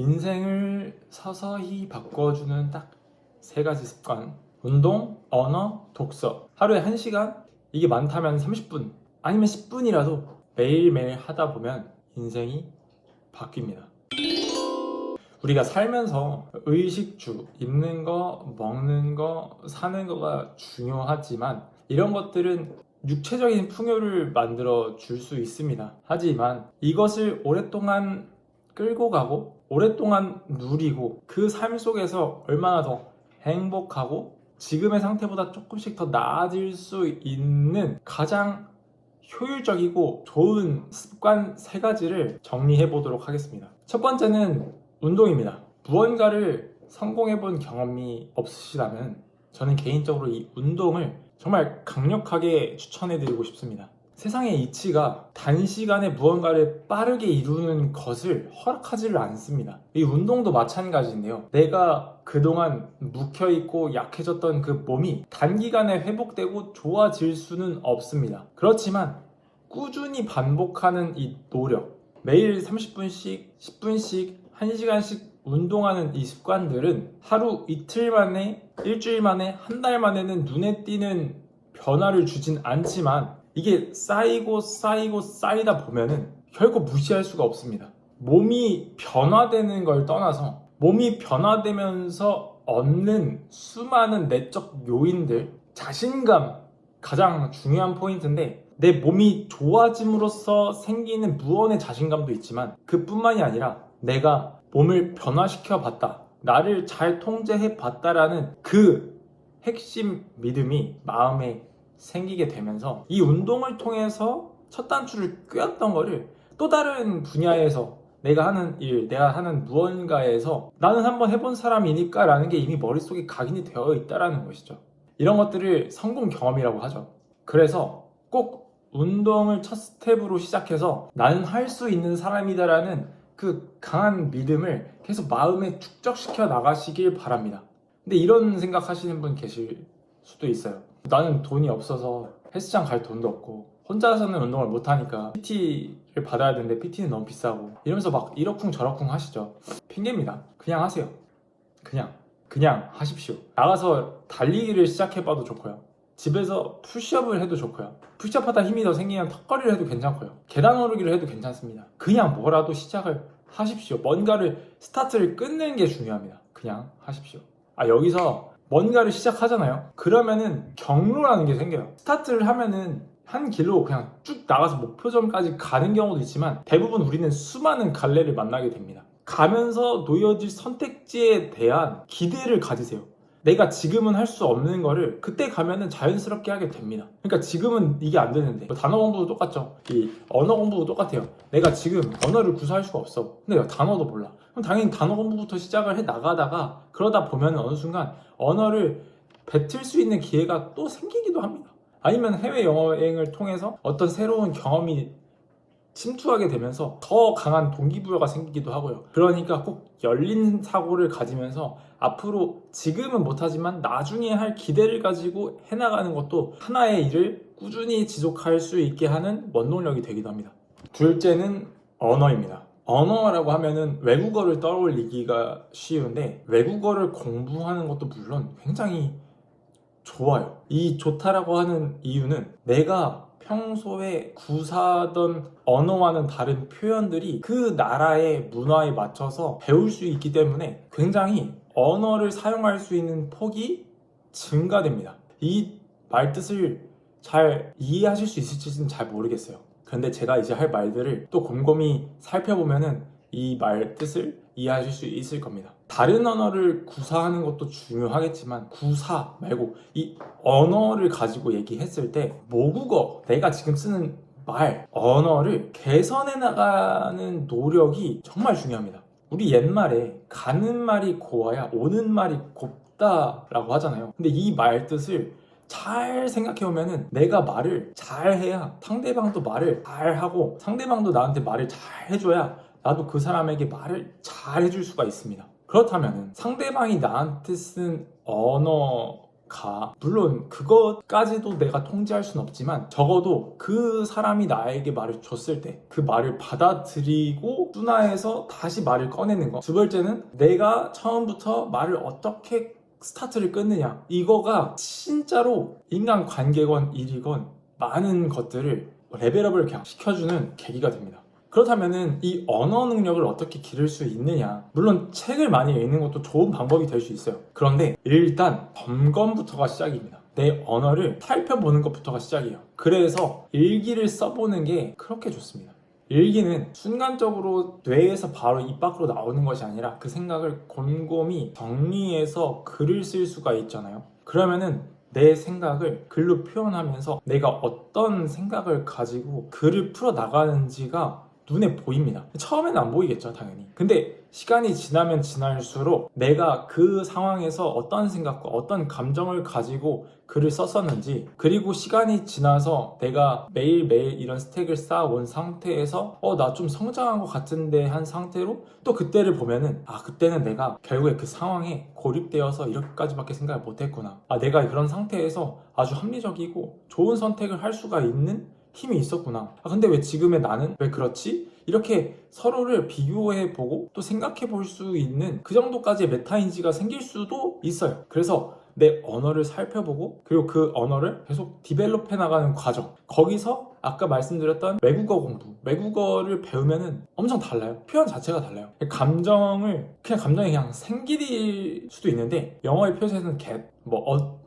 인생을 서서히 바꿔주는 딱 세 가지 습관. 운동, 언어, 독서. 하루에 1시간? 이게 많다면 30분. 아니면 10분이라도 매일매일 하다 보면 인생이 바뀝니다. 우리가 살면서 의식주, 입는 거, 먹는 거, 사는 거가 중요하지만 이런 것들은 육체적인 풍요를 만들어 줄 수 있습니다. 하지만 이것을 오랫동안 끌고 가고 오랫동안 누리고 그 삶 속에서 얼마나 더 행복하고 지금의 상태보다 조금씩 더 나아질 수 있는 가장 효율적이고 좋은 습관 세 가지를 정리해 보도록 하겠습니다. 첫 번째는 운동입니다. 무언가를 성공해 본 경험이 없으시다면 저는 개인적으로 이 운동을 정말 강력하게 추천해 드리고 싶습니다. 세상의 이치가 단시간에 무언가를 빠르게 이루는 것을 허락하지를 않습니다. 이 운동도 마찬가지인데요. 내가 그동안 묵혀있고 약해졌던 그 몸이 단기간에 회복되고 좋아질 수는 없습니다. 그렇지만 꾸준히 반복하는 이 노력, 매일 30분씩, 10분씩, 1시간씩 운동하는 이 습관들은 하루 이틀 만에, 일주일 만에, 한 달 만에는 눈에 띄는 변화를 주진 않지만 이게 쌓이고 쌓이고 쌓이다 보면은 결코 무시할 수가 없습니다. 몸이 변화되는 걸 떠나서 몸이 변화되면서 얻는 수많은 내적 요인들, 자신감 가장 중요한 포인트인데 내 몸이 좋아짐으로써 생기는 무언의 자신감도 있지만 그뿐만이 아니라 내가 몸을 변화시켜 봤다. 나를 잘 통제해 봤다라는 그 핵심 믿음이 마음에 생기게 되면서 이 운동을 통해서 첫 단추를 꿰었던 거를 또 다른 분야에서 내가 하는 일, 내가 하는 무언가에서 나는 한번 해본 사람이니까 라는 게 이미 머릿속에 각인이 되어 있다라는 것이죠. 이런 것들을 성공 경험이라고 하죠. 그래서 꼭 운동을 첫 스텝으로 시작해서 나는 할 수 있는 사람이다라는 그 강한 믿음을 계속 마음에 축적시켜 나가시길 바랍니다. 근데 이런 생각 하시는 분 계실 수도 있어요. 나는 돈이 없어서 헬스장 갈 돈도 없고 혼자서는 운동을 못 하니까 PT를 받아야 되는데 PT는 너무 비싸고 이러면서 막 이러쿵 저러쿵 하시죠. 핑계입니다. 그냥 하세요. 그냥 그냥 하십시오. 나가서 달리기를 시작해봐도 좋고요. 집에서 푸시업을 해도 좋고요. 푸시업 하다 힘이 더 생기면 턱걸이를 해도 괜찮고요. 계단 오르기를 해도 괜찮습니다. 그냥 뭐라도 시작을 하십시오. 뭔가를 스타트를 끊는 게 중요합니다. 그냥 하십시오. 아 여기서 뭔가를 시작하잖아요. 그러면은 경로라는 게 생겨요. 스타트를 하면은 한 길로 그냥 쭉 나가서 목표점까지 가는 경우도 있지만 대부분 우리는 수많은 갈래를 만나게 됩니다. 가면서 놓여질 선택지에 대한 기대를 가지세요. 내가 지금은 할 수 없는 거를 그때 가면은 자연스럽게 하게 됩니다. 그러니까 지금은 이게 안 되는데 뭐 단어 공부도 똑같죠. 이 언어 공부도 똑같아요. 내가 지금 언어를 구사할 수가 없어. 근데 단어도 몰라. 그럼 당연히 단어 공부부터 시작을 해 나가다가 그러다 보면 어느 순간 언어를 뱉을 수 있는 기회가 또 생기기도 합니다. 아니면 해외 여행을 통해서 어떤 새로운 경험이 침투하게 되면서 더 강한 동기부여가 생기기도 하고요. 그러니까 꼭 열린 사고를 가지면서 앞으로 지금은 못하지만 나중에 할 기대를 가지고 해나가는 것도 하나의 일을 꾸준히 지속할 수 있게 하는 원동력이 되기도 합니다. 둘째는 언어입니다. 언어라고 하면은 외국어를 떠올리기가 쉬운데 외국어를 공부하는 것도 물론 굉장히 좋아요. 이 좋다라고 하는 이유는 내가 평소에 구사하던 언어와는 다른 표현들이 그 나라의 문화에 맞춰서 배울 수 있기 때문에 굉장히 언어를 사용할 수 있는 폭이 증가됩니다. 이 말뜻을 잘 이해하실 수 있을지는 잘 모르겠어요. 그런데 제가 이제 할 말들을 또 곰곰이 살펴보면은 이 말뜻을 이해하실 수 있을 겁니다. 다른 언어를 구사하는 것도 중요하겠지만 구사 말고 이 언어를 가지고 얘기했을 때 모국어 내가 지금 쓰는 말 언어를 개선해 나가는 노력이 정말 중요합니다. 우리 옛말에 가는 말이 고와야 오는 말이 곱다라고 하잖아요. 근데 이 말 뜻을 잘 생각해 보면은 내가 말을 잘 해야 상대방도 말을 잘 하고 상대방도 나한테 말을 잘 해줘야 나도 그 사람에게 말을 잘 해줄 수가 있습니다. 그렇다면 상대방이 나한테 쓴 가. 물론 그것까지도 내가 통제할 순 없지만 적어도 그 사람이 나에게 말을 줬을 때 그 말을 받아들이고 순화해서 다시 말을 꺼내는 거. 두 번째는 내가 처음부터 말을 어떻게 스타트를 끊느냐. 이거가 진짜로 인간 관계건 일이건 많은 것들을 레벨업을 시켜주는 계기가 됩니다. 그렇다면은 이 언어 능력을 어떻게 기를 수 있느냐? 물론 책을 많이 읽는 것도 좋은 방법이 될 수 있어요. 그런데 일단 점검부터가 시작입니다. 내 언어를 살펴보는 것부터가 시작이에요. 그래서 일기를 써보는 게 그렇게 좋습니다. 일기는 순간적으로 뇌에서 바로 입 밖으로 나오는 것이 아니라 그 생각을 곰곰이 정리해서 글을 쓸 수가 있잖아요. 그러면은 내 생각을 글로 표현하면서 내가 어떤 생각을 가지고 글을 풀어 나가는지가 눈에 보입니다. 처음에는 안 보이겠죠, 당연히. 근데 시간이 지나면 지날수록 내가 그 상황에서 어떤 생각과 어떤 감정을 가지고 글을 썼었는지, 그리고 시간이 지나서 내가 매일매일 이런 스택을 쌓아온 상태에서, 어, 나 좀 성장한 것 같은데 한 상태로 또 그때를 보면은, 아, 그때는 내가 결국에 그 상황에 고립되어서 이렇게까지밖에 생각을 못 했구나. 아, 내가 그런 상태에서 아주 합리적이고 좋은 선택을 할 수가 있는 힘이 있었구나. 아, 근데 왜 지금의 나는 왜 그렇지? 이렇게 서로를 비교해 보고 또 생각해 볼 수 있는 그 정도까지의 메타인지가 생길 수도 있어요. 그래서 내 언어를 살펴보고 그리고 그 언어를 계속 디벨롭해 나가는 과정. 거기서 아까 말씀드렸던 외국어 공부, 외국어를 배우면은 엄청 달라요. 표현 자체가 달라요. 감정을 그냥 감정이 그냥 생기일 수도 있는데 영어의 표현에는 get, 뭐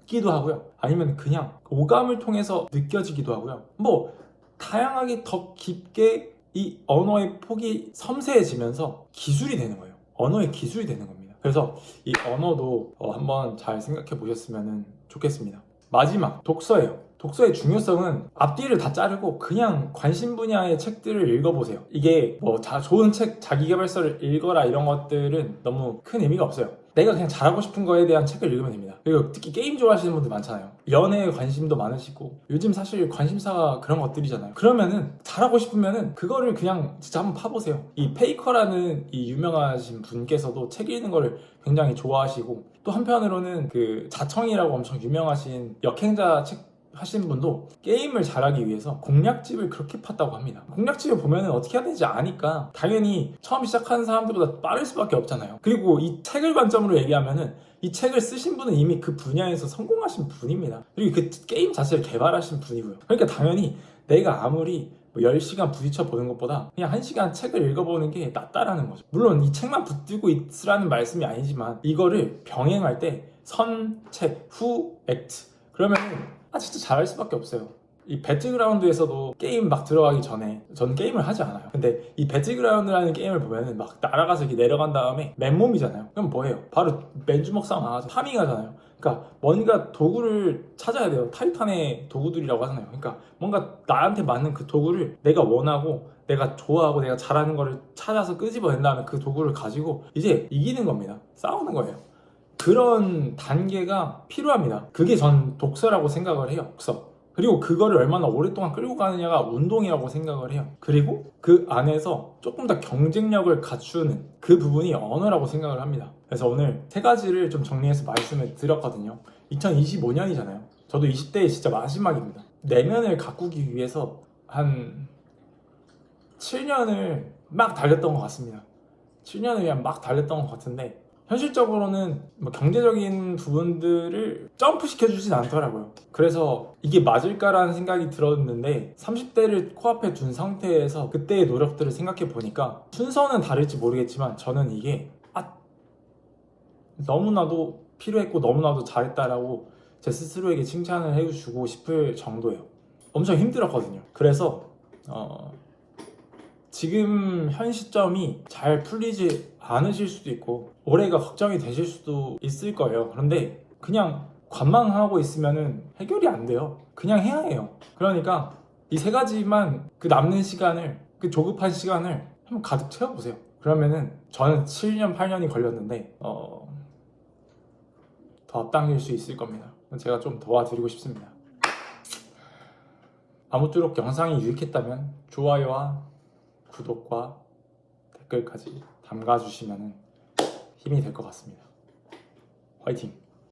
얻기도 하고요. 아니면 그냥 오감을 통해서 느껴지기도 하고요. 뭐 다양하게 더 깊게 이 언어의 폭이 섬세해지면서 기술이 되는 거예요. 언어의 기술이 되는 겁니다. 그래서 이 언어도 어, 한번 잘 생각해 보셨으면 좋겠습니다. 마지막 독서예요. 독서의 중요성은 앞뒤를 다 자르고 그냥 관심 분야의 책들을 읽어보세요. 이게 뭐 자, 좋은 책, 자기개발서를 읽어라 이런 것들은 너무 큰 의미가 없어요. 내가 그냥 잘하고 싶은 거에 대한 책을 읽으면 됩니다. 그리고 특히 게임 좋아하시는 분들 많잖아요. 연애에 관심도 많으시고 요즘 사실 관심사가 그런 것들이잖아요. 그러면은 잘하고 싶으면은 그거를 그냥 진짜 한번 파보세요. 이 페이커라는 이 유명하신 분께서도 책 읽는 거를 굉장히 좋아하시고 또 한편으로는 그 자청이라고 엄청 유명하신 역행자 책 하시는 분도 게임을 잘하기 위해서 공략집을 그렇게 팠다고 합니다. 공략집을 보면 어떻게 해야 되는지 아니까 당연히 처음 시작하는 사람들보다 빠를 수밖에 없잖아요. 그리고 이 책을 관점으로 얘기하면은 이 책을 쓰신 분은 이미 그 분야에서 성공하신 분입니다. 그리고 그 게임 자체를 개발하신 분이고요. 그러니까 당연히 내가 아무리 뭐 10시간 부딪혀 보는 것보다 그냥 1시간 책을 읽어보는 게 낫다라는 거죠. 물론 이 책만 붙들고 있으라는 말씀이 아니지만 이거를 병행할 때 선, 책, 후, 액트 그러면 아 진짜 잘할 수밖에 없어요. 이 배틀그라운드에서도 게임 막 들어가기 전에 저는 게임을 하지 않아요. 근데 이 배틀그라운드라는 게임을 보면은 막 날아가서 이렇게 내려간 다음에 맨몸이잖아요. 그럼 뭐해요? 바로 맨주먹 싸움 나가서 파밍하잖아요. 그러니까 뭔가 도구를 찾아야 돼요. 타이탄의 도구들이라고 하잖아요. 그러니까 뭔가 나한테 맞는 그 도구를 내가 원하고 내가 좋아하고 내가 잘하는 거를 찾아서 끄집어낸 다음에 그 도구를 가지고 이제 이기는 겁니다. 싸우는 거예요. 그런 단계가 필요합니다. 그게 전 독서라고 생각을 해요. 독서. 그리고 그거를 얼마나 오랫동안 끌고 가느냐가 운동이라고 생각을 해요. 그리고 그 안에서 조금 더 경쟁력을 갖추는 그 부분이 언어라고 생각을 합니다. 그래서 오늘 세 가지를 좀 정리해서 말씀을 드렸거든요. 2025년이잖아요. 저도 20대의 진짜 마지막입니다. 내면을 가꾸기 위해서 한 7년을 막 달렸던 것 같습니다. 7년을 그냥 막 달렸던 것 같은데 현실적으로는 뭐 경제적인 부분들을 점프시켜 주진 않더라고요. 그래서 이게 맞을까라는 생각이 들었는데 30대를 코앞에 둔 상태에서 그때의 노력들을 생각해 보니까 순서는 다를지 모르겠지만 저는 이게 아 너무나도 필요했고 너무나도 잘했다라고 제 스스로에게 칭찬을 해주고 싶을 정도예요. 엄청 힘들었거든요. 그래서 어, 지금 현 시점이 잘 풀리지 않으실 수도 있고 올해가 걱정이 되실 수도 있을 거예요. 그런데 그냥 관망하고 있으면은 해결이 안 돼요. 그냥 해야 해요. 그러니까 이 세 가지만 그 남는 시간을 그 조급한 시간을 한번 가득 채워보세요. 그러면은 저는 7년 8년이 걸렸는데 어, 더 앞당길 수 있을 겁니다. 제가 좀 도와드리고 싶습니다. 아무쪼록 영상이 유익했다면 좋아요와 구독과 댓글까지 담가주시면 힘이 될 것 같습니다. 화이팅!